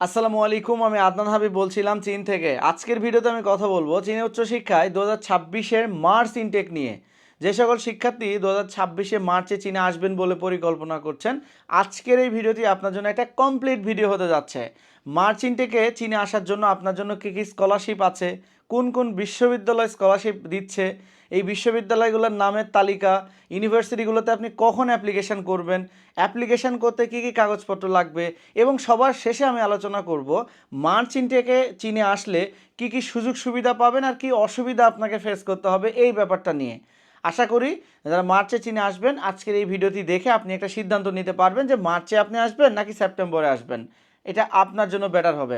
আসসালামু আলাইকুম, আমি আদনান হাবিব বলছিলাম চীন থেকে। আজকের ভিডিওতে আমি কথা বলব চীনের উচ্চশিক্ষায় দু হাজার ছাব্বিশের মার্চ ইনটেক নিয়ে। যে সকল শিক্ষার্থী দু হাজার ছাব্বিশে মার্চে চীনে আসবেন বলে পরিকল্পনা করছেন, আজকের এই ভিডিওটি আপনার জন্য একটা কমপ্লিট ভিডিও হতে যাচ্ছে। মার্চ ইনটেকে চীনে আসার জন্য আপনার জন্য কী কী স্কলারশিপ আছে, কোন কোন বিশ্ববিদ্যালয় স্কলারশিপ দিচ্ছে এই বিশ্ববিদ্যালয়গুলোর নামের তালিকা, ইউনিভার্সিটিগুলোতে আপনি কখন অ্যাপ্লিকেশন করবেন, অ্যাপ্লিকেশন করতে কী কী কাগজপত্র লাগবে এবং সবার শেষে আমি আলোচনা করব মার্চ ইনটেকে চীনে আসলে কি কি সুযোগ সুবিধা পাবেন আর কি অসুবিধা আপনাকে ফেস করতে হবে এই ব্যাপারটা নিয়ে। আশা করি যারা মার্চে চীনে আসবেন, আজকের এই ভিডিওটি দেখে আপনি একটা সিদ্ধান্ত নিতে পারবেন যে মার্চে আপনি আসবেন নাকি সেপ্টেম্বরে আসবেন। এটা আপনার জন্য বেটার হবে।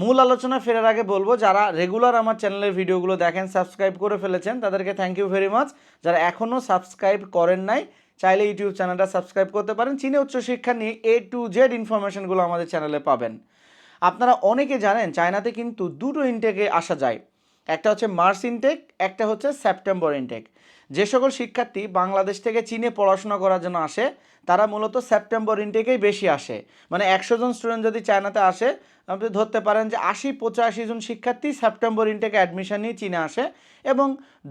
মূল আলোচনা ফেরার আগে বলব, যারা রেগুলার আমার চ্যানেলের ভিডিওগুলো দেখেন সাবস্ক্রাইব করে ফেলেছেন, তাদেরকে থ্যাংক ইউ ভেরি মাচ যারা এখনও সাবস্ক্রাইব করেন নাই, চাইলে ইউটিউব চ্যানেলটা সাবস্ক্রাইব করতে পারেন। চীনে উচ্চশিক্ষা নিয়ে এ টু জেড ইনফরমেশনগুলো আমাদের চ্যানেলে পাবেন। আপনারা অনেকে জানেন, চায়নাতে কিন্তু দুটো ইনটেকে আসা যায়। একটা হচ্ছে মার্চ ইনটেক একটা হচ্ছে সেপ্টেম্বর ইনটেক যে সকল শিক্ষার্থী বাংলাদেশ থেকে চীনে পড়াশোনা করার জন্য আসে, তারা মূলত সেপ্টেম্বর ইনটেকেই বেশি আসে। মানে একশো জন স্টুডেন্ট যদি চায়নাতে আসে আপনি ধরতে পারেন যে আশি পঁচাশি জন শিক্ষার্থী সেপ্টেম্বর ইনটেকে অ্যাডমিশন নিয়ে চীনে আসে এবং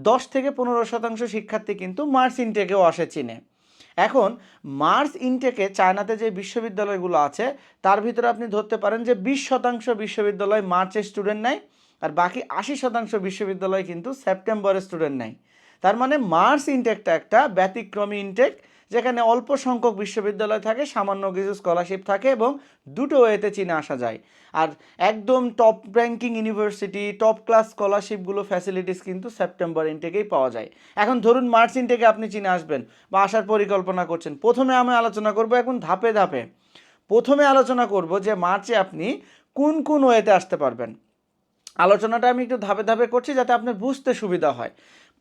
দশ থেকে পনেরো শতাংশ শিক্ষার্থী কিন্তু মার্চ ইনটেকেও আসে চীনে। এখন মার্চ ইনটেকে চায়নাতে যে বিশ্ববিদ্যালয়গুলো আছে, তার ভিতরে আপনি ধরতে পারেন যে বিশ শতাংশ বিশ্ববিদ্যালয় মার্চের স্টুডেন্ট নেয় আর বাকি আশি শতাংশ বিশ্ববিদ্যালয় কিন্তু সেপ্টেম্বরে স্টুডেন্ট নেয়। তার মানে মার্চ ইনটেকটা একটা ব্যতিক্রমী ইনটেক যেখানে অল্প সংখ্যক বিশ্ববিদ্যালয় থাকে, সামান্য কিছু স্কলারশিপ থাকে এবং দুটো ওয়েতে চীনে আসা যায়। আর একদম top ranking university top class স্কলারশিপগুলো facilities কিন্তু সেপ্টেম্বর ইনটেকেই পাওয়া যায়। এখন ধরুন মার্চ ইনটেকে আপনি চীনে আসবেন বা আসার পরিকল্পনা করছেন। প্রথমে আমি আলোচনা করব এখন ধাপে ধাপে। প্রথমে আলোচনা করব যে মার্চে আপনি কোন কোন ওয়েতে আসতে পারবেন। আলোচনাটা আমি একটু ধাপে ধাপে করছি যাতে আপনার বুঝতে সুবিধা হয়।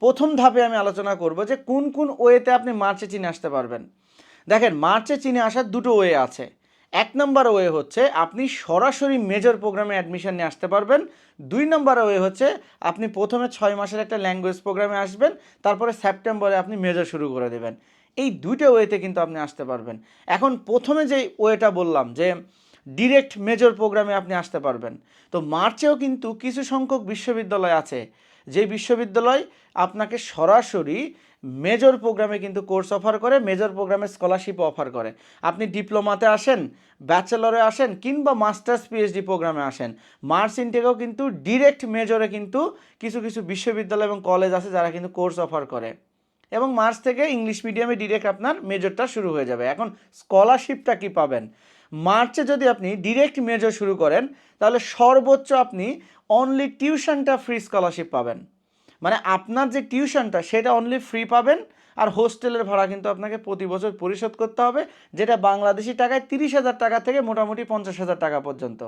প্রথম ধাপে আমি আলোচনা করব যে কোন কোন ওয়েতে আপনি মার্চে চীনে আসতে পারবেন। দেখেন, মার্চে চীনে আসার দুটো ওয়ে আছে। এক নম্বর ওয়ে হচ্ছে আপনি সরাসরি মেজর প্রোগ্রামে অ্যাডমিশন নিয়ে আসতে পারবেন। দুই নম্বর ওয়ে হচ্ছে আপনি প্রথমে ছয় মাসের একটা ল্যাঙ্গুয়েজ প্রোগ্রামে আসবেন, তারপরে সেপ্টেম্বরে আপনি মেজর শুরু করে দেবেন। এই দুইটা ওয়েতে কিন্তু আপনি আসতে পারবেন। এখন প্রথমে যে ওয়েটা বললাম যে ডিরেক্ট মেজর প্রোগ্রামে আপনি আসতে পারবেন। তো মার্চেও কিন্তু কিছু সংখ্যক বিশ্ববিদ্যালয় আছে যে বিশ্ববিদ্যালয় আপনাকে সরাসরি মেজর প্রোগ্রামে কিন্তু কোর্স অফার করে মেজর প্রোগ্রামে স্কলারশিপ অফার করে। আপনি ডিপ্লোমাতে আসেন ব্যাচেলরে আসেন, কিংবা মাস্টার্স পিএইচডি প্রোগ্রামে আসেন মার্চ ইনটেকেও কিন্তু ডিরেক্ট মেজরে কিন্তু কিছু কিছু বিশ্ববিদ্যালয় এবং কলেজ আছে যারা কিন্তু কোর্স অফার করে। এবং মার্চ থেকে ইংলিশ মিডিয়ামে ডিরেক্ট আপনার মেজরটা শুরু হয়ে যাবে। এখন স্কলারশিপটা কি পাবেন? মার্চে যদি আপনি ডিরেক্ট মেজর শুরু করেন, তাহলে সর্বোচ্চ আপনি অনলি টিউশনটা ফ্রি স্কলারশিপ পাবেন। মানে আপনার যে টিউশনটা সেটা অনলি ফ্রি পাবেন, আর হোস্টেলের ভাড়া কিন্তু আপনাকে প্রতি বছর পরিশোধ করতে হবে, যেটা বাংলাদেশি টাকায় তিরিশ হাজার টাকা থেকে মোটামুটি পঞ্চাশ হাজার টাকা পর্যন্ত।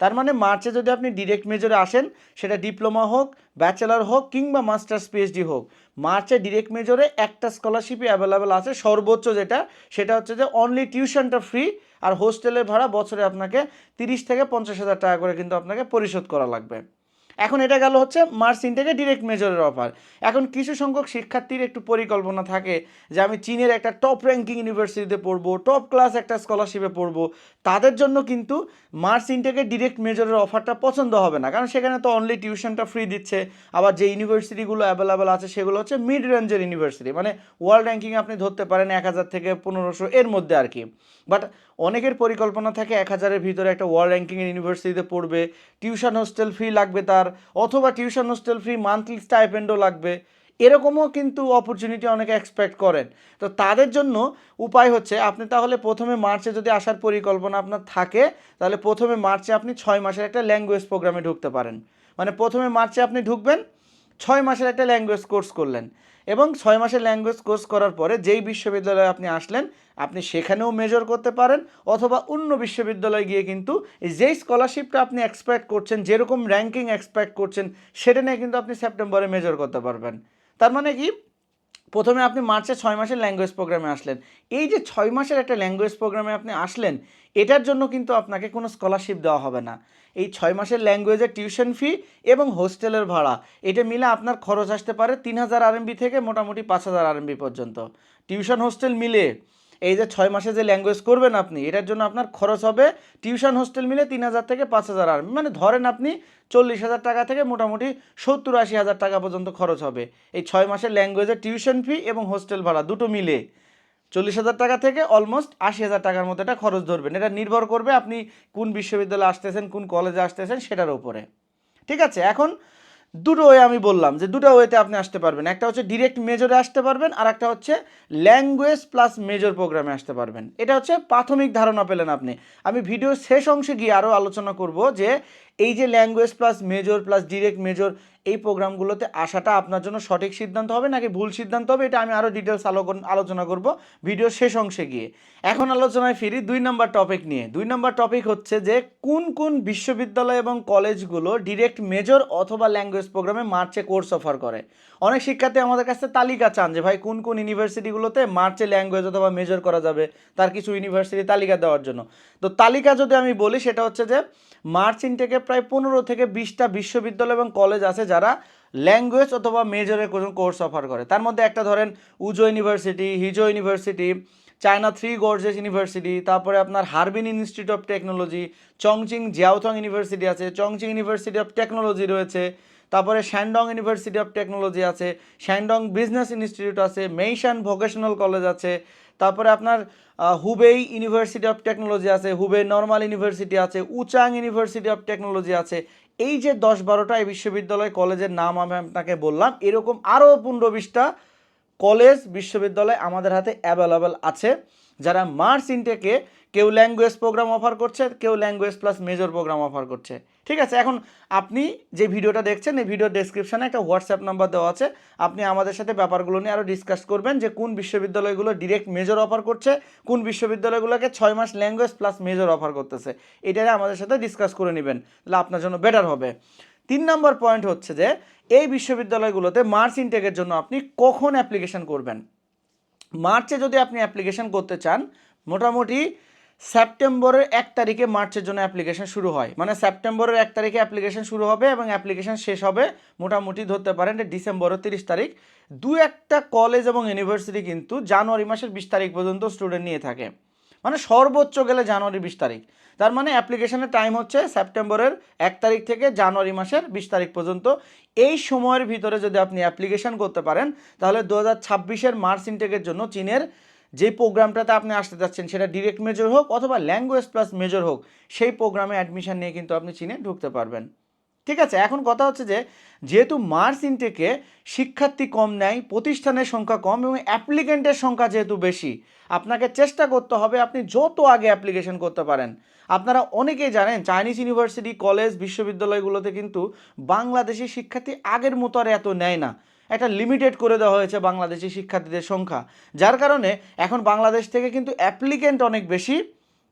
তার মানে মার্চে যদি আপনি ডিরেক্ট মেজরে আসেন, সেটা ডিপ্লোমা হোক ব্যাচেলার হোক, কিংবা মাস্টার্স পিএইচডি হোক, মার্চে ডিরেক্ট মেজরে একটা স্কলারশিপই অ্যাভেলেবেল আছে, সর্বোচ্চ যেটা, সেটা হচ্ছে যে অনলি টিউশনটা ফ্রি আর হোস্টেলের ভাড়া বছরে আপনাকে তিরিশ থেকে পঞ্চাশ হাজার টাকা করে কিন্তু আপনাকে পরিশোধ করা লাগবে। এখন এটা গেল হচ্ছে মার্চ ইনটেকে ডিরেক্ট মেজরের অফার এখন কিছু সংখ্যক শিক্ষার্থীর একটু পরিকল্পনা থাকে যে আমি চীনের একটা টপ র্যাঙ্কিং ইউনিভার্সিটিতে পড়ব টপ ক্লাস একটা স্কলারশিপে পড়ব। তাদের জন্য কিন্তু মার্চ ইনটেকে ডিরেক্ট মেজরের অফারটা পছন্দ হবে না। কারণ সেখানে তো অনলি টিউশনটা ফ্রি দিচ্ছে। আবার যে ইউনিভার্সিটিগুলো অ্যাভেলেবেল আছে, সেগুলো হচ্ছে মিড রেঞ্জের ইউনিভার্সিটি মানে ওয়ার্ল্ড র্যাঙ্কিংয়ে আপনি ধরতে পারেন এক হাজার থেকে পনেরোশো এর মধ্যে আর কি। বাট অনেকের পরিকল্পনা থাকে এক হাজারের ভিতরে একটা ওয়ার্ল্ড র্যাঙ্কিংয়ের ইউনিভার্সিটিতে পড়বে। টিউশন হোস্টেল ফি লাগবে তার। অথবা টিউশন হোস্টেল ফ্রি মান্থলি স্টাইপেন্ডও লাগবে। এরকমও কিন্তু অপরচুনিটি অনেকে এক্সপেক্ট করেন। তো তাদের জন্য উপায় হচ্ছে, আপনি তাহলে প্রথমে মার্চে যদি আসার পরিকল্পনা আপনার থাকে, তাহলে প্রথমে মার্চে আপনি ছয় মাসের একটা ল্যাঙ্গুয়েজ প্রোগ্রামে ঢুকতে পারেন। মানে প্রথমে মার্চে আপনি ঢুকবেন, ছয় মাসের একটা ল্যাঙ্গুয়েজ কোর্স করলেন। এবং ছয় মাসের ল্যাঙ্গুয়েজ কোর্স করার পরে যেই বিশ্ববিদ্যালয়ে আপনি আসলেন, আপনি সেখানেও মেজর করতে পারেন অথবা অন্য বিশ্ববিদ্যালয়ে গিয়ে কিন্তু যেই স্কলারশিপটা আপনি এক্সপেক্ট করছেন, যেরকম র্যাঙ্কিং এক্সপেক্ট করছেন, সেটা নিয়ে কিন্তু আপনি সেপ্টেম্বরে মেজর করতে পারবেন। তার মানে কি? প্রথমে আপনি মার্চে ছয় মাসের ল্যাঙ্গুয়েজ প্রোগ্রামে আসলেন। এই যে ছয় মাসের একটা ল্যাঙ্গুয়েজ প্রোগ্রামে আপনি আসলেন, এটার জন্য কিন্তু আপনাকে কোনো স্কলারশিপ দেওয়া হবে না। এই ছয় মাসের ল্যাঙ্গুয়েজের টিউশন ফি এবং হোস্টেলের ভাড়া, এটা মিলে আপনার খরচ আসতে পারে তিন হাজার আরএমবি থেকে মোটামুটি পাঁচ হাজার আরএমবি পর্যন্ত। টিউশন হোস্টেল মিলে এই যে ছয় মাসে যে ল্যাঙ্গুয়েজ করবেন আপনি, এটার জন্য আপনার খরচ হবে টিউশন হোস্টেল মিলে তিন হাজার থেকে পাঁচ হাজার আর মানে ধরেন আপনি চল্লিশ হাজার টাকা থেকে মোটামুটি সত্তর আশি হাজার টাকা পর্যন্ত খরচ হবে। এই ছয় মাসের ল্যাঙ্গুয়েজের টিউশন ফি এবং হোস্টেল ভাড়া দুটো মিলে। চল্লিশ হাজার টাকা থেকে অলমোস্ট আশি হাজার টাকার মতো এটা খরচ ধরবেন। এটা নির্ভর করবে আপনি কোন বিশ্ববিদ্যালয়ে আসতেছেন, কোন কলেজে আসতেছেন, সেটার উপরে। ঠিক আছে, এখন দুটো ওয়ে আমি বললাম যে দুটো ওয়েতে আপনি আসতে পারবেন। একটা হচ্ছে ডিরেক্ট মেজরে আসতে পারবেন আর একটা হচ্ছে ল্যাঙ্গুয়েজ প্লাস মেজর প্রোগ্রামে আসতে পারবেন। এটা হচ্ছে প্রাথমিক ধারণা পেলেন আপনি। আমি ভিডিও শেষ অংশে গিয়ে আরও আলোচনা করব যে এই যে language plus major plus direct major এই প্রোগ্রামগুলোতে আসাটা আপনার জন্য সঠিক সিদ্ধান্ত হবে নাকি ভুল সিদ্ধান্ত হবে, এটা আমি আরও ডিটেলস আলোচনা করব ভিডিওর শেষ অংশে গিয়ে। এখন আলোচনায় ফিরি দুই নম্বর টপিক নিয়ে। দুই নম্বর টপিক হচ্ছে যে কোন কোন বিশ্ববিদ্যালয় এবং কলেজগুলো ডিরেক্ট মেজর অথবা ল্যাঙ্গুয়েজ প্রোগ্রামে মার্চে কোর্স অফার করে। অনেক শিক্ষার্থী আমাদের কাছে তালিকা চান যে, ভাই, কোন কোন ইউনিভার্সিটিগুলোতে মার্চে ল্যাঙ্গুয়েজ অথবা মেজর করা যাবে? তার কিছু ইউনিভার্সিটি তালিকা দেওয়ার জন্য। তো তালিকা যদি আমি বলি, সেটা হচ্ছে যে মার্চ ইনটেকে প্রায় পনেরো থেকে বিশটা বিশ্ববিদ্যালয় এবং কলেজ আছে যারা ল্যাঙ্গুয়েজ অথবা মেজরের কোনো কোর্স অফার করে। তার মধ্যে একটা ধরেন উজো university, হিজো university China Three Gorges university তারপরে আপনার Harbin Institute of Technology Chongqing Jiaotong university আছে চংচিং ইউনিভার্সিটি অফ টেকনোলজি রয়েছে, তারপরে শ্যান্ডং ইউনিভার্সিটি অফ টেকনোলজি আছে শ্যান্ডং বিজনেস ইনস্টিটিউট আছে মেইশান ভোকেশনাল কলেজ আছে, তারপরে আপনার হুবেই ইউনিভার্সিটি অফ টেকনোলজি আছে হুবেই নর্মাল ইউনিভার্সিটি আছে উচাং ইউনিভার্সিটি অফ টেকনোলজি আছে। এই যে দশ বারোটা এই বিশ্ববিদ্যালয় কলেজের নাম আমি আপনাকে বললাম, এরকম আরও পনেরো বিশটা কলেজ, বিশ্ববিদ্যালয় আমাদের হাতে অ্যাভেলেবেল আছে। যারা মার্চ ইনটেকে কেউ ল্যাঙ্গুয়েজ প্রোগ্রাম অফার করছে, কেউ language plus major program offer করছে। ঠিক আছে, এখন আপনি যে ভিডিওটা দেখছেন, এই ভিডিও ডেসক্রিপশনে একটা হোয়াটসঅ্যাপ নাম্বার দেওয়া আছে। আপনি আমাদের সাথে ব্যাপারগুলো নিয়ে আরও ডিসকাস করবেন যে কোন বিশ্ববিদ্যালয়গুলো ডিরেক্ট মেজর অফার করছে, কোন বিশ্ববিদ্যালয়গুলোকে ছয় মাস ল্যাঙ্গুয়েজ প্লাস মেজর অফার করতেছে। এটা আমাদের সাথে ডিসকাস করে নেবেন, তাহলে আপনার জন্য বেটার হবে। তিন নম্বর পয়েন্ট হচ্ছে যে, এই বিশ্ববিদ্যালয়গুলোতে মার্চ ইনটেকের জন্য আপনি কখন অ্যাপ্লিকেশন করবেন? মার্চে যদি আপনি অ্যাপ্লিকেশন করতে চান, মোটামুটি সেপ্টেম্বরের এক তারিখে মার্চের জন্য অ্যাপ্লিকেশন শুরু হয়। মানে সেপ্টেম্বরের এক তারিখে অ্যাপ্লিকেশন শুরু হবে এবং অ্যাপ্লিকেশন শেষ হবে মোটামুটি ধরতে পারেন যে ডিসেম্বরের তিরিশ তারিখ। দু একটা কলেজ এবং ইউনিভার্সিটি কিন্তু জানুয়ারি মাসের বিশ তারিখ পর্যন্ত স্টুডেন্ট নিয়ে থাকে। মানে সর্বোচ্চ গেলে জানুয়ারি বিশ তারিখ। তার মানে অ্যাপ্লিকেশনের টাইম হচ্ছে সেপ্টেম্বরের এক তারিখ থেকে জানুয়ারি মাসের বিশ তারিখ পর্যন্ত। এই সময়ের ভিতরে যদি আপনি অ্যাপ্লিকেশন করতে পারেন, তাহলে দু হাজার মার্চ ইনটেকের জন্য চীনের যে প্রোগ্রামটাতে আপনি আসতে যাচ্ছেন সেটা ডিরেক্ট মেজর হোক অথবা ল্যাঙ্গুয়েজ প্লাস মেজর হোক, সেই প্রোগ্রামে অ্যাডমিশন নিয়ে কিন্তু আপনি চীনে ঢুকতে পারবেন। ঠিক আছে, এখন কথা হচ্ছে যে, যেহেতু মার্চ ইনটেকে শিক্ষার্থী কম নেয়, প্রতিষ্ঠানের সংখ্যা কম এবং অ্যাপ্লিকেন্টের সংখ্যা যেহেতু বেশি, আপনাকে চেষ্টা করতে হবে আপনি যত আগে অ্যাপ্লিকেশন করতে পারেন আপনারা অনেকেই জানেন চাইনিজ ইউনিভার্সিটি কলেজ বিশ্ববিদ্যালয়গুলোতে কিন্তু বাংলাদেশি শিক্ষার্থী আগের মতো আর এত নেয় না। একটা লিমিটেড করে দেওয়া হয়েছে বাংলাদেশি শিক্ষার্থীদের সংখ্যা। যার কারণে এখন বাংলাদেশ থেকে কিন্তু অ্যাপ্লিকেন্ট অনেক বেশি।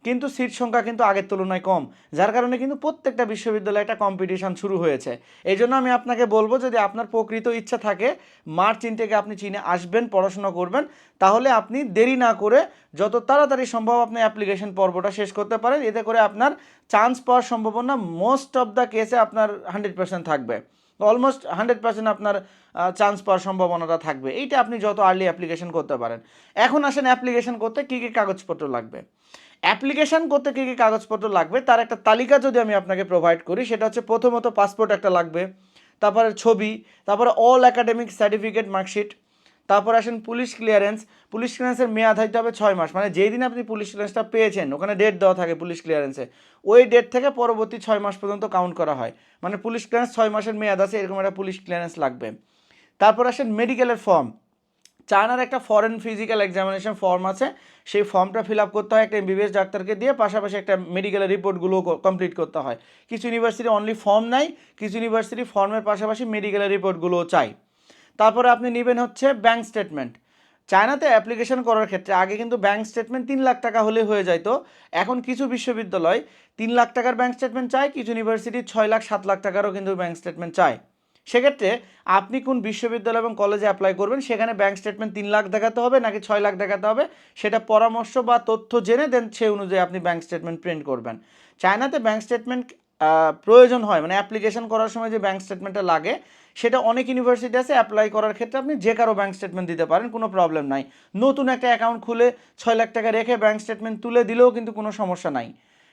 কিন্তু সিট সংখ্যা কিন্তু আগের তুলনায় কম, যার কারণে কিন্তু প্রত্যেকটা বিশ্ববিদ্যালয়ে একটা কম্পিটিশন শুরু হয়েছে। এই জন্য আমি আপনাকে বলব, যদি আপনার প্রকৃত ইচ্ছা থাকে, মার্চ ইনটেকে আপনি চীনে আসবেন, পড়াশোনা করবেন, তাহলে আপনি দেরি না করে যত তাড়াতাড়ি সম্ভব আপনি অ্যাপ্লিকেশন পর্বটা শেষ করতে পারেন। এতে করে আপনার চান্স পাওয়ার সম্ভাবনা মোস্ট অফ দ্য কেসে আপনার হান্ড্রেড পার্সেন্ট থাকবে। অলমোস্ট হান্ড্রেড পার্সেন্ট আপনার চান্স পাওয়ার সম্ভাবনাটা থাকবে। এইটা আপনি যত আর্লি অ্যাপ্লিকেশন করতে পারেন। এখন আসেন অ্যাপ্লিকেশন করতে, কী কী কাগজপত্র লাগবে? অ্যাপ্লিকেশন করতে কী কী কাগজপত্র লাগবে? তার একটা তালিকা যদি আমি আপনাকে প্রোভাইড করি, সেটা হচ্ছে প্রথমত পাসপোর্ট একটা লাগবে, তারপরে ছবি, তারপরে অল একাডেমিক সার্টিফিকেট মার্কশিট তারপর আসেন পুলিশ ক্লিয়ারেন্স পুলিশ ক্লিয়ারেন্সের মেয়াদ হইতে হবে ছয় মাস মানে যেই দিন আপনি পুলিশ ক্লিয়ারেন্সটা পেয়েছেন, ওখানে ডেট দেওয়া থাকে পুলিশ ক্লিয়ারেন্সে ওই ডেট থেকে পরবর্তী ছয় মাস পর্যন্ত কাউন্ট করা হয়। মানে পুলিশ ক্লিয়ারেন্স ছয় মাসের মেয়াদ আছে, এরকম একটা পুলিশ ক্লিয়ারেন্স লাগবে। তারপর আসেন মেডিকেলের ফর্ম চায়নার একটা ফরেন ফিজিক্যাল এক্সামিনেশন ফর্ম আছে। সেই ফর্মটা ফিল আপ করতে হয় একটা এমবিবিএস ডাক্তারকে দিয়ে, পাশাপাশি একটা মেডিকেলের রিপোর্টগুলো কমপ্লিট করতে হয়। কিছু ইউনিভার্সিটি অনলি ফর্ম নাই, কিছু ইউনিভার্সিটি ফর্মের পাশাপাশি মেডিকেলের রিপোর্টগুলোও চাই। তারপরে আপনি নেবেন হচ্ছে ব্যাংক স্টেটমেন্ট চায়নাতে অ্যাপ্লিকেশন করার ক্ষেত্রে আগে কিন্তু ব্যাংক স্টেটমেন্ট তিন লাখ টাকা হলে হয়ে যাইতো। এখন কিছু বিশ্ববিদ্যালয় তিন লাখ টাকার ব্যাংক স্টেটমেন্ট চায়, কিছু ইউনিভার্সিটি ছয় লাখ, সাত লাখ টাকারও কিন্তু ব্যাংক স্টেটমেন্ট চায়। সেক্ষেত্রে আপনি কোন বিশ্ববিদ্যালয় এবং কলেজে অ্যাপ্লাই করবেন, সেখানে ব্যাংক স্টেটমেন্ট তিন লাখ দেখাতে হবে নাকি ছয় লাখ দেখাতে হবে, সেটা পরামর্শ বা তথ্য জেনে দেন সেই অনুযায়ী আপনি ব্যাংক স্টেটমেন্ট প্রিন্ট করবেন। চায়নাতে ব্যাংক স্টেটমেন্ট প্রয়োজন হয় মানে অ্যাপ্লিকেশন করার সময় যে ব্যাংক স্টেটমেন্টটা লাগে, সেটা অনেক ইউনিভার্সিটি আছে অ্যাপ্লাই করার ক্ষেত্রে আপনি যে কারও ব্যাংক স্টেটমেন্ট দিতে পারেন, কোনো প্রবলেম নাই। নতুন একটা অ্যাকাউন্ট খুলে ছয় লাখ টাকা রেখে ব্যাংক স্টেটমেন্ট তুলে দিলেও কিন্তু কোনো সমস্যা নাই।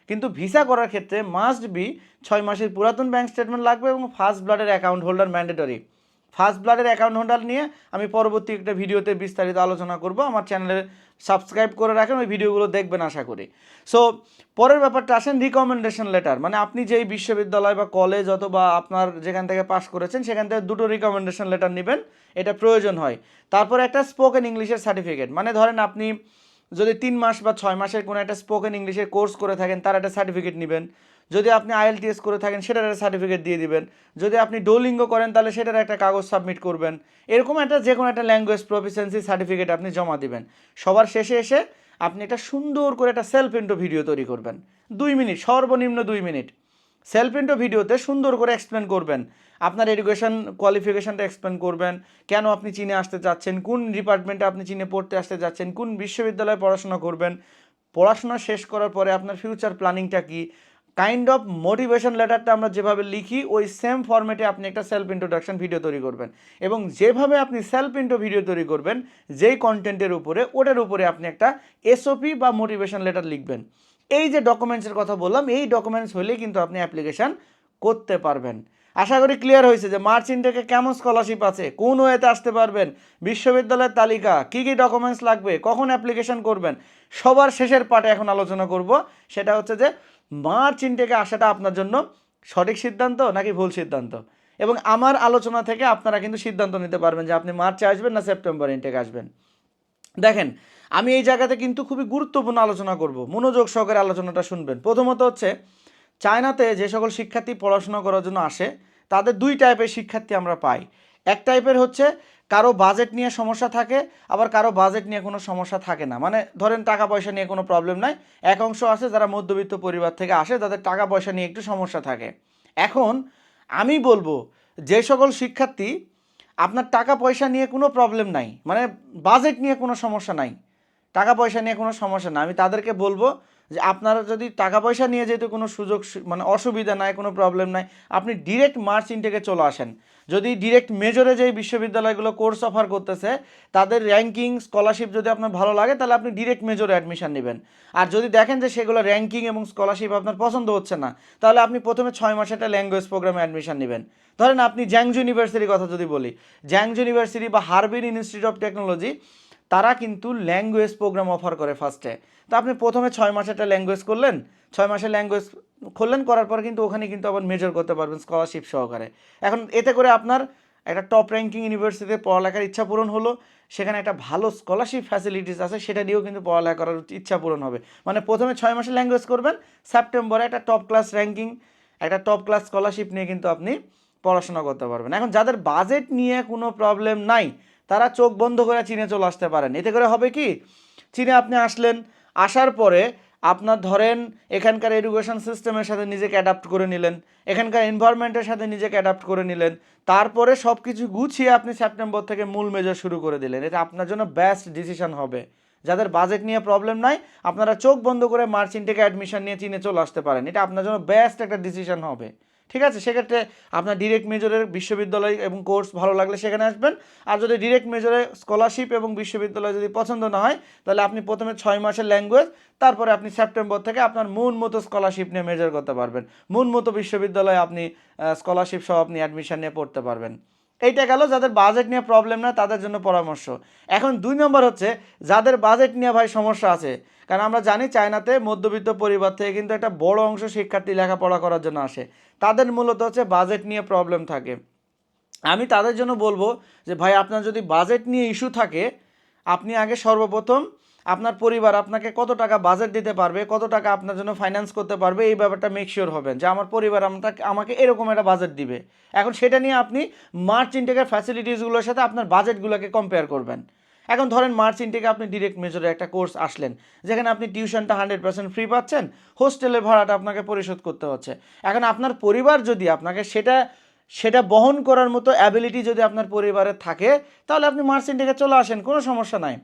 কিন্তু ভিসা করার ক্ষেত্রে মাস্ট বি ছয় মাসের পুরাতন ব্যাঙ্ক স্টেটমেন্ট লাগবে এবং ফার্স্ট ব্লাডের অ্যাকাউন্ট হোল্ডার ম্যান্ডেটরি ফার্স্ট ব্লাডের অ্যাকাউন্ট হোল্ডার নিয়ে আমি পরবর্তী একটা ভিডিওতে বিস্তারিত আলোচনা করব। আমার চ্যানেলে সাবস্ক্রাইব করে রাখেন, ওই ভিডিওগুলো দেখবেন আশা করি। সো পরের ব্যাপারটা আসেন রিকমেন্ডেশন লেটার মানে আপনি যেই বিশ্ববিদ্যালয় বা কলেজ অথবা আপনার যেখান থেকে পাশ করেছেন, সেখান থেকে দুটো রিকমেন্ডেশন লেটার নেবেন। এটা প্রয়োজন হয়। তারপরে একটা স্পোকেন ইংলিশের সার্টিফিকেট মানে ধরেন আপনি যদি তিন মাস বা ছয় মাসের কোনো একটা স্পোকেন ইংলিশের কোর্স করে থাকেন, তার একটা সার্টিফিকেট নেবেন। যদি আপনি আইএলটিএস করে থাকেন, সেটার একটা সার্টিফিকেট দিয়ে দিবেন। যদি আপনি ডোলিঙ্গ করেন, তাহলে সেটার একটা কাগজ সাবমিট করবেন। এরকম একটা যে কোনো একটা ল্যাঙ্গুয়েজ প্রফিসিয়েন্সি সার্টিফিকেট আপনি জমা দিবেন। সবার শেষে এসে আপনি একটা সুন্দর করে একটা সেলফ ইন্টো ভিডিও তৈরি করবেন। দুই মিনিট, সর্বনিম্ন দুই মিনিট। সেলফ ইন্টো ভিডিওতে সুন্দর করে এক্সপ্লেন করবেন। আপনার এডুকেশন কোয়ালিফিকেশনটা এক্সপ্লেন করবেন। কেন আপনি চীনে আসতে চাচ্ছেন? কোন ডিপার্টমেন্টে আপনি চীনে পড়তে আসতে যাচ্ছেন? কোন বিশ্ববিদ্যালয়ে পড়াশোনা করবেন? পড়াশোনা শেষ করার পরে আপনার ফিউচার প্ল্যানিংটা কি? কাইন্ড অফ মোটিভেশন লেটারটা আমরা যেভাবে লিখি, ওই সেম ফরম্যাটে আপনি একটা সেলফ ইন্ট্রোডাকশন ভিডিও তৈরি করবেন। এবং যেভাবে আপনি সেলফ ইন্ট্রো ভিডিও তৈরি করবেন, যেই কন্টেন্টের উপরে, ওটার উপরে আপনি একটা এসওপি বা মোটিভেশন লেটার লিখবেন। এই যে ডকুমেন্টসের কথা বললাম, এই ডকুমেন্টস হলেই কিন্তু আপনি অ্যাপ্লিকেশান করতে পারবেন। আশা করি ক্লিয়ার হয়েছে যে মার্চ ইনটেকে কেমন স্কলারশিপ আছে, কোন ওয়েতে আসতে পারবেন, বিশ্ববিদ্যালয়ের তালিকা, কী কী ডকুমেন্টস লাগবে, কখন অ্যাপ্লিকেশন করবেন, সবার শেষের পার্টে এখন আলোচনা করব। সেটা হচ্ছে যে মার্চ ইনটেকে আসাটা আপনার জন্য সঠিক সিদ্ধান্ত নাকি ভুল সিদ্ধান্ত? এবং আমার আলোচনা থেকে আপনারা কিন্তু সিদ্ধান্ত নিতে পারবেন যে আপনি মার্চে আসবেন না সেপ্টেম্বর ইনটেক আসবেন। দেখেন আমি এই জায়গাতে কিন্তু খুবই গুরুত্বপূর্ণ আলোচনা করব। মনোযোগ সহকারে আলোচনাটা শুনবেন। প্রথমত হচ্ছে, চায়নাতে যে সকল শিক্ষার্থী পড়াশোনা করার জন্য আসে, তাদের দুই টাইপের শিক্ষার্থী আমরা পাই। এক টাইপের হচ্ছে, কারও বাজেট নিয়ে সমস্যা থাকে, আবার কারও বাজেট নিয়ে কোনো সমস্যা থাকে না। মানে ধরেন টাকা পয়সা নিয়ে কোনো প্রবলেম নাই, এক অংশ আছে, যারা মধ্যবিত্ত পরিবার থেকে আসে, তাদের টাকা পয়সা নিয়ে একটু সমস্যা থাকে। এখন আমি বলব, যে সকল শিক্ষার্থী, আপনার টাকা পয়সা নিয়ে কোনো প্রবলেম নাই মানে বাজেট নিয়ে কোনো সমস্যা নাই টাকা পয়সা নিয়ে কোনো সমস্যা না। আমি তাদেরকে বলব যে আপনারা যদি টাকা পয়সা নিয়ে যেহেতু কোনো সুযোগ মানে অসুবিধা নাই, কোনো প্রবলেম নাই, আপনি ডিরেক্ট মার্চ ইনটেকে চলে আসেন। যদি ডিরেক্ট মেজরে যেই বিশ্ববিদ্যালয়গুলো কোর্স অফার করতেছে, তাদের র্যাঙ্কিং স্কলারশিপ যদি আপনার ভালো লাগে, তাহলে আপনি ডিরেক্ট মেজরে অ্যাডমিশান নেবেন। আর যদি দেখেন যে সেগুলো র্যাঙ্কিং এবং স্কলারশিপ আপনার পছন্দ হচ্ছে না, তাহলে আপনি প্রথমে ছয় মাসে একটা ল্যাঙ্গুয়েজ প্রোগ্রামে অ্যাডমিশান নেবেন। ধরেন আপনি জ্যাংজ ইউনিভার্সিটির কথা যদি বলি জ্যাংজ ইউনিভার্সিটি বা হারবিন ইনস্টিটিউট অফ টেকনোলজি তারা কিন্তু ল্যাঙ্গুয়েজ প্রোগ্রাম অফার করে ফার্স্টে তো আপনি প্রথমে ছয় মাসে একটা ল্যাঙ্গুয়েজ করলেন, ছয় মাসের ল্যাঙ্গুয়েজ করলেন, করার পর কিন্তু ওখানে কিন্তু আবার মেজর করতে পারবেন স্কলারশিপ সহকারে। এখন এতে করে আপনার একটা টপ র্যাঙ্কিং ইউনিভার্সিটিতে পড়ালেখার ইচ্ছা পূরণ হলো, সেখানে একটা ভালো স্কলারশিপ ফ্যাসিলিটিস আছে, সেটা দিয়েও কিন্তু পড়ালেখা করার ইচ্ছা পূরণ হবে। মানে প্রথমে ছয় মাসের ল্যাঙ্গুয়েজ করবেন সেপ্টেম্বরে একটা টপ ক্লাস র্যাঙ্কিং একটা টপ ক্লাস স্কলারশিপ নিয়ে কিন্তু আপনি পড়াশোনা করতে পারবেন। এখন যাদের বাজেট নিয়ে কোনো প্রবলেম নাই তারা চোখ বন্ধ করে চীনে চলে আসতে পারেন। এতে করে হবে কি? চীনে আপনি আসলেন, আসার পরে আপনার ধরেন এখানকার এডুকেশন সিস্টেমের সাথে নিজেকে অ্যাডাপ্ট করে নিলেন, এখানকার এনভায়রনমেন্টের সাথে নিজেকে অ্যাডাপ্ট করে নিলেন, তারপরে সব কিছু গুছিয়ে আপনি সেপ্টেম্বর থেকে মূল মেজর শুরু করে দিলেন। এটা আপনার জন্য বেস্ট ডিসিশন হবে। যাদের বাজেট নিয়ে প্রবলেম নাই, আপনারা চোখ বন্ধ করে মার্চ থেকে অ্যাডমিশন নিয়ে চীনে চলে আসতে পারেন। এটা আপনার জন্য বেস্ট একটা ডিসিশন হবে। ঠিক আছে? সেক্ষেত্রে আপনার ডিরেক্ট মেজরের বিশ্ববিদ্যালয় এবং কোর্স ভালো লাগলে সেখানে আসবেন। আর যদি ডিরেক্ট মেজরে স্কলারশিপ এবং বিশ্ববিদ্যালয় যদি পছন্দ না হয়, তাহলে আপনি প্রথমে ছয় মাসের ল্যাঙ্গুয়েজ তারপরে আপনি সেপ্টেম্বর থেকে আপনার মন মতো স্কলারশিপ নিয়ে মেজর করতে পারবেন। মন মতো বিশ্ববিদ্যালয়ে আপনি স্কলারশিপ সহ আপনি অ্যাডমিশন নিয়ে পড়তে পারবেন। এইটা গেল যাদের বাজেট নিয়ে প্রবলেম না, তাদের জন্য পরামর্শ। এখন দুই নম্বর হচ্ছে, যাদের বাজেট নিয়ে ভাই সমস্যা আছে কারণ আমরা জানি চায়নাতে মধ্যবিত্ত পরিবার থেকে কিন্তু একটা বড় অংশ শিক্ষার্থী লেখাপড়া করার জন্য আসে। তাদের মূলত হচ্ছে বাজেট নিয়ে প্রবলেম থাকে। আমি তাদের জন্য বলব যে, ভাই, আপনার যদি বাজেট নিয়ে ইস্যু থাকে, আপনি আগে সর্বপ্রথম আপনার পরিবার আপনাকে কত টাকা বাজেট দিতে পারবে, কত টাকা আপনার জন্য ফাইন্যান্স করতে পারবে, এই ব্যাপারটা মেকশিওর হবেন যে, আমার পরিবার আমাকে আমাকে এরকম একটা বাজেট দিবে। এখন সেটা নিয়ে আপনি মার্চ ইনটেকের ফ্যাসিলিটিসগুলোর সাথে আপনার বাজেটগুলোকে কম্পেয়ার করবেন। এখন ধরেন মার্চ ইনটেকে আপনি ডিরেক্ট মেজরে একটা কোর্স আসলেন, যেখানে আপনি টিউশনটা হান্ড্রেড পার্সেন্ট ফ্রি পাচ্ছেন হোস্টেলের ভাড়াটা আপনাকে পরিশোধ করতে হচ্ছে। এখন আপনার পরিবার যদি আপনাকে সেটা সেটা বহন করার মতো অ্যাবিলিটি যদি আপনার পরিবারে থাকে, তাহলে আপনি মার্চ ইনটেকে চলে আসেন, কোনো সমস্যা নাই।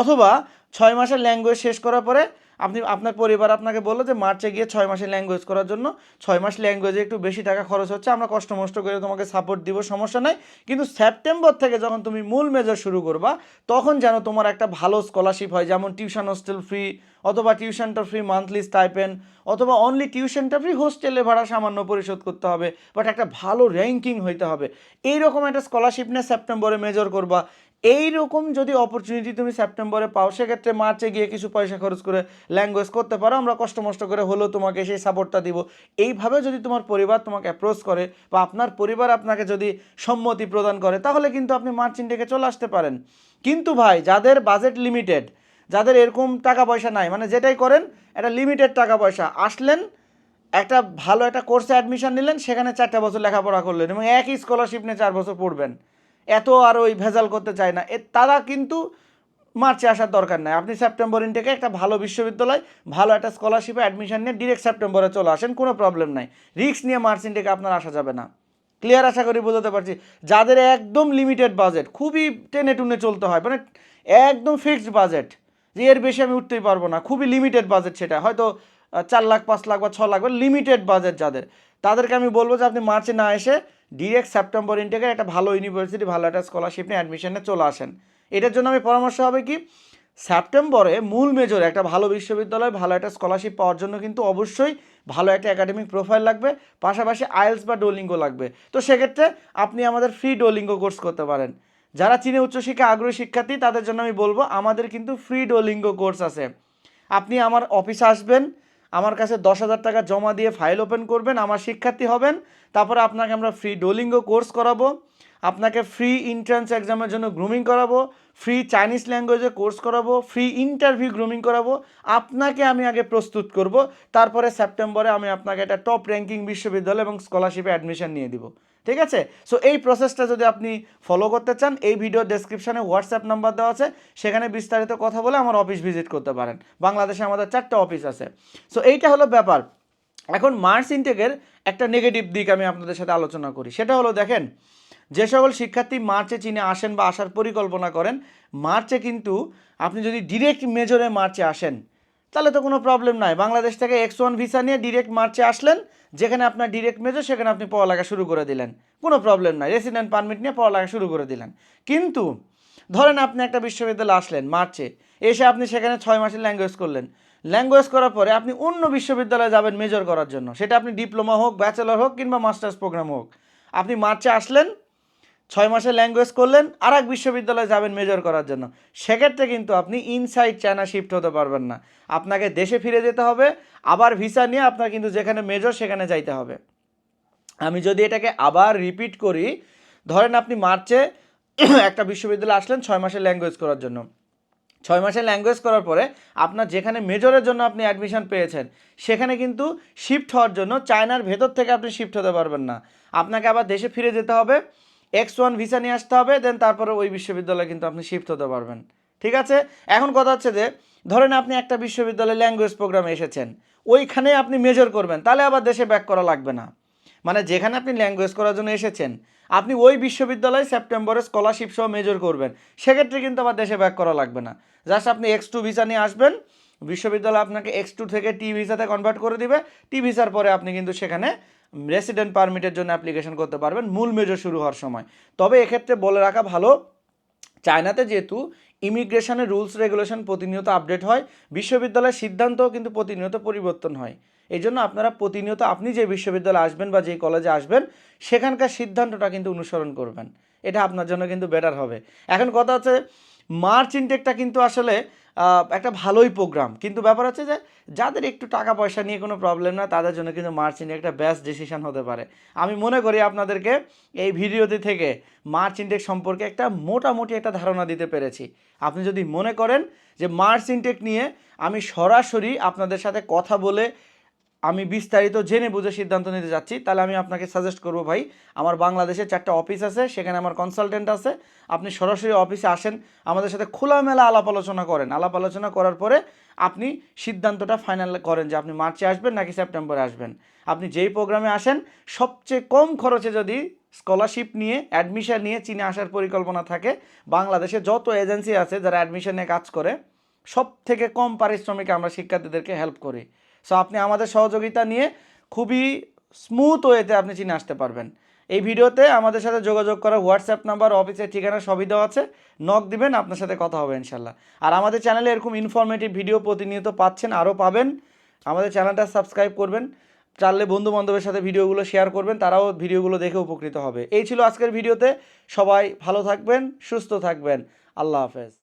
অথবা ছয় মাসের ল্যাঙ্গুয়েজ শেষ করার পরে আপনি, আপনার পরিবার আপনাকে বলল যে মার্চে গিয়ে ছয় মাসে ল্যাঙ্গুয়েজ করার জন্য। ছয় মাস ল্যাঙ্গুয়েজে একটু বেশি টাকা খরচ হচ্ছে, আমরা কষ্ট মষ্ট করে তোমাকে সাপোর্ট দিব, সমস্যা নাই। কিন্তু সেপ্টেম্বর থেকে যখন তুমি মূল মেজর শুরু করবা, তখন যেন তোমার একটা ভালো স্কলারশিপ হয়, যেমন টিউশন হোস্টেল ফ্রি অথবা টিউশনটা ফ্রি মান্থলি স্টাইপেন অথবা অনলি টিউশনটা ফ্রি হোস্টেলে ভাড়া সামান্য পরিশোধ করতে হবে বাট একটা ভালো র্যাঙ্কিং হইতে হবে। এইরকম একটা স্কলারশিপ নিয়ে সেপ্টেম্বরে মেজর করবা এইরকম যদি অপরচুনিটি তুমি সেপ্টেম্বরে পাও, সেক্ষেত্রে মার্চে গিয়ে কিছু পয়সা খরচ করে ল্যাঙ্গুয়েজ করতে পারো। আমরা কষ্ট মষ্ট করে হলেও তোমাকে সেই সাপোর্টটা দিব। এইভাবে যদি তোমার পরিবার তোমাকে অ্যাপ্রোচ করে বা আপনার পরিবার আপনাকে যদি সম্মতি প্রদান করে, তাহলে কিন্তু আপনি মার্চ ইনটেকে চলে আসতে পারেন। কিন্তু ভাই, যাদের বাজেট লিমিটেড যাদের এরকম টাকা পয়সা নাই মানে যেটাই করেন, একটা লিমিটেড টাকা পয়সা, আসলেন, একটা ভালো একটা কোর্সে অ্যাডমিশন নিলেন, সেখানে চারটা বছর লেখাপড়া করলেন এবং একই স্কলারশিপ নিয়ে চার বছর পড়বেন। এত আর ওই ভেজাল করতে চায় না। এ, তারা কিন্তু মার্চে আসার দরকার নাই। আপনি সেপ্টেম্বর ইনটেকে একটা ভালো বিশ্ববিদ্যালয়, ভালো একটা স্কলারশিপে অ্যাডমিশন নিয়ে ডিরেক্ট সেপ্টেম্বরে চলে আসেন, কোনো প্রবলেম নাই। রিস্ক নিয়ে মার্চ ইনটেকে আপনার আসা যাবে না। ক্লিয়ার আশা করি বোঝাতে পারছি। যাদের একদম লিমিটেড বাজেট খুবই টেনে টুনে চলতে হয় মানে একদম ফিক্সড বাজেট যে এর বেশি আমি উঠতেই পারব না। খুবই লিমিটেড বাজেট সেটা। হয়তো চার লাখ, পাঁচ লাখ বা ছ লাখ বা লিমিটেড বাজেট যাদের। তাদেরকে আমি বলব যে আপনি মার্চে না এসে ডিরেক্ট সেপ্টেম্বর ইনটেকের একটা ভালো ইউনিভার্সিটি ভালো একটা স্কলারশিপ নিয়ে অ্যাডমিশনে চলে আসেন। এটার জন্য আমি পরামর্শ হবে কি সেপ্টেম্বরে মূল মেজর একটা ভালো বিশ্ববিদ্যালয়, ভালো একটা স্কলারশিপ পাওয়ার জন্য কিন্তু অবশ্যই ভালো একটা একাডেমিক প্রোফাইল লাগবে। পাশাপাশি আইএলস বা ডোলিঙ্গো লাগবে। তো সেক্ষেত্রে আপনি আমাদের ফ্রি ডোলিঙ্গো কোর্স করতে পারেন। যারা চীনে উচ্চশিক্ষা আগ্রহী শিক্ষার্থী, তাদের জন্য আমি বলব, আমাদের কিন্তু ফ্রি ডোলিঙ্গো কোর্স আছে। আপনি আমার অফিসে আসবেন আমার কাছে দশ হাজার টাকা জমা দিয়ে ফাইল ওপেন করবেন, আমার শিক্ষার্থী হবেন, তারপরে আপনাকে আমরা ফ্রি ডোলিঙ্গো কোর্স করাবো, আপনাকে ফ্রি এন্ট্রান্স এক্সামের জন্য গ্রুমিং করাবো ফ্রি চাইনিজ ল্যাঙ্গুয়েজে কোর্স করাবো ফ্রি ইন্টারভিউ গ্রুমিং করাবো, আপনাকে আমি আগে প্রস্তুত করব, তারপরে সেপ্টেম্বরে আমি আপনাকে একটা টপ র্যাঙ্কিং বিশ্ববিদ্যালয় এবং স্কলারশিপে অ্যাডমিশন নিয়ে দিব। ঠিক আছে? সো এই প্রসেসটা যদি আপনি ফলো করতে চান, এই ভিডিও ডেসক্রিপশানে হোয়াটসঅ্যাপ নাম্বার দেওয়া আছে। সেখানে বিস্তারিত কথা বলে আমার অফিস ভিজিট করতে পারেন। বাংলাদেশে আমাদের চারটা অফিস আছে। সো এইটা হলো ব্যাপার। এখন মার্চ ইনটেকের একটা নেগেটিভ দিক আমি আপনাদের সাথে আলোচনা করি। সেটা হলো দেখেন, যে সকল শিক্ষার্থী মার্চে চীনে আসেন বা আসার পরিকল্পনা করেন মার্চে কিন্তু আপনি যদি ডিরেক্ট মেজরে মার্চে আসেন তাহলে তো কোনো প্রবলেম নাই। বাংলাদেশ থেকে এক্স ওয়ান ভিসা নিয়ে ডিরেক্ট মার্চে আসলেন, যেখানে আপনার ডিরেক্ট মেজর সেখানে আপনি পড়ালেখা শুরু করে দিলেন। কোনো প্রবলেম নাই। রেসিডেন্ট পারমিট নিয়ে পড়ালেখা শুরু করে দিলেন। কিন্তু ধরেন আপনি একটা বিশ্ববিদ্যালয়ে আসলেন মার্চে, এসে আপনি সেখানে ছয় মাসের ল্যাঙ্গুয়েজ করলেন। ল্যাঙ্গুয়েজ করার পরে আপনি অন্য বিশ্ববিদ্যালয়ে যাবেন মেজর করার জন্য। সেটা আপনি ডিপ্লোমা হোক ব্যাচেলর হোক কিংবা মাস্টার্স প্রোগ্রাম হোক। আপনি মার্চে আসলেন ছয় মাসে ল্যাঙ্গুয়েজ করলেন আর এক বিশ্ববিদ্যালয়ে যাবেন মেজর করার জন্য। সেক্ষেত্রে কিন্তু আপনি ইনসাইড চায়না শিফট হতে পারবেন না। আপনাকে দেশে ফিরে যেতে হবে, আবার ভিসা নিয়ে আপনার কিন্তু যেখানে মেজর সেখানে যাইতে হবে। আমি যদি এটাকে আবার রিপিট করি, ধরেন আপনি মার্চে একটা বিশ্ববিদ্যালয়ে আসলেন ছয় মাসের ল্যাঙ্গুয়েজ করার জন্য। ছয় মাসের ল্যাঙ্গুয়েজ করার পরে আপনার যেখানে মেজরের জন্য আপনি অ্যাডমিশন পেয়েছেন, সেখানে কিন্তু শিফট হওয়ার জন্য চায়নার ভেতর থেকে আপনি শিফট হতে পারবেন না। আপনাকে আবার দেশে ফিরে যেতে হবে এক্স ওয়ান ভিসা নিয়ে আসতে হবে দেন তারপরে ওই বিশ্ববিদ্যালয়ে কিন্তু আপনি শিফট হতে পারবেন। ঠিক আছে? এখন কথা হচ্ছে যে, ধরেন আপনি একটা বিশ্ববিদ্যালয়ে ল্যাঙ্গুয়েজ প্রোগ্রামে এসেছেন, ওইখানে আপনি মেজর করবেন, তাহলে আবার দেশে ব্যাক করা লাগবে না। মানে যেখানে আপনি ল্যাঙ্গুয়েজ করার জন্য এসেছেন, আপনি ওই বিশ্ববিদ্যালয়ে সেপ্টেম্বরে স্কলারশিপ সহ মেজর করবেন, সেক্ষেত্রে কিন্তু আবার দেশে ব্যাক করা লাগবে না। জাস্ট আপনি এক্স টু ভিসা নিয়ে আসবেন, বিশ্ববিদ্যালয় আপনাকে এক্স টু থেকে টি ভিসাতে কনভার্ট করে দিবে টি ভিসার পরে আপনি কিন্তু সেখানে রেসিডেন্ট পারমিটের জন্য অ্যাপ্লিকেশন করতে পারবেন। মূল মেজর শুরু হওয়ার সময়। তবে এক্ষেত্রে বলে রাখা ভালো, চায়নাতে যেহেতু ইমিগ্রেশনের রুলস রেগুলেশন প্রতিনিয়ত আপডেট হয়, বিশ্ববিদ্যালয়ের সিদ্ধান্তও কিন্তু প্রতিনিয়ত পরিবর্তন হয়। এই জন্য আপনারা প্রতিনিয়ত আপনি যে বিশ্ববিদ্যালয়ে আসবেন বা যে কলেজে আসবেন, সেখানকার সিদ্ধান্তটা কিন্তু অনুসরণ করবেন। এটা আপনার জন্য কিন্তু বেটার হবে। এখন কথা হচ্ছে মার্চ ইনটেকটা কিন্তু আসলে একটা ভালোই প্রোগ্রাম কিন্তু ব্যাপার হচ্ছে যে, যাদের একটু টাকা পয়সা নিয়ে কোনো প্রবলেম না, তাদের জন্য কিন্তু মার্চ ইনটেক একটা বেস্ট ডিসিশন হতে পারে। আমি মনে করি আপনাদেরকে এই ভিডিওটি থেকে মার্চ ইনটেক সম্পর্কে একটা মোটামুটি একটা ধারণা দিতে পেরেছি। আপনি যদি মনে করেন যে, মার্চ ইনটেক নিয়ে আমি সরাসরি আপনাদের সাথে কথা বলে আমি বিস্তারিত জেনে বুঝে সিদ্ধান্ত নিতে যাচ্ছি। তাহলে আমি আপনাকে সাজেস্ট করব ভাই, আমার বাংলাদেশে চারটা অফিস আছে, সেখানে আমার কনসালটেন্ট আছে। আপনি সরাসরি অফিসে আসেন, আমাদের সাথে খোলামেলা আলাপ আলোচনা করেন। আলাপ আলোচনা করার পরে আপনি সিদ্ধান্তটা ফাইনাল করেন যে আপনি মার্চে আসবেন নাকি সেপ্টেম্বরে আসবেন। আপনি যেই প্রোগ্রামে আসেন, সবচেয়ে কম খরচে যদি স্কলারশিপ নিয়ে অ্যাডমিশন নিয়ে চীনে আসার পরিকল্পনা থাকে, বাংলাদেশে যত এজেন্সি আছে যারা অ্যাডমিশন নিয়ে কাজ করে সব থেকে কম পারিশ্রমিকে আমরা শিক্ষার্থীদেরকে হেল্প করি। সো আপনি আমাদের সহযোগিতা নিয়ে খুবই স্মুথ ওয়েতে আপনি চীনে আসতে পারবেন। এই ভিডিওতে আমাদের সাথে যোগাযোগ করা হোয়াটসঅ্যাপ নাম্বার অফিসের ঠিকানা সবই দেওয়া আছে। নক দিবেন, আপনার সাথে কথা হবে ইনশাল্লাহ। আর আমাদের চ্যানেলে এরকম ইনফরমেটিভ ভিডিও প্রতিনিয়ত পাচ্ছেন, আরও পাবেন। আমাদের চ্যানেলটা সাবস্ক্রাইব করবেন চাইলে বন্ধু বান্ধবের সাথে ভিডিওগুলো শেয়ার করবেন, তারাও ভিডিওগুলো দেখে উপকৃত হবে। এই ছিল আজকের ভিডিওতে। সবাই ভালো থাকবেন, সুস্থ থাকবেন। আল্লাহ হাফেজ।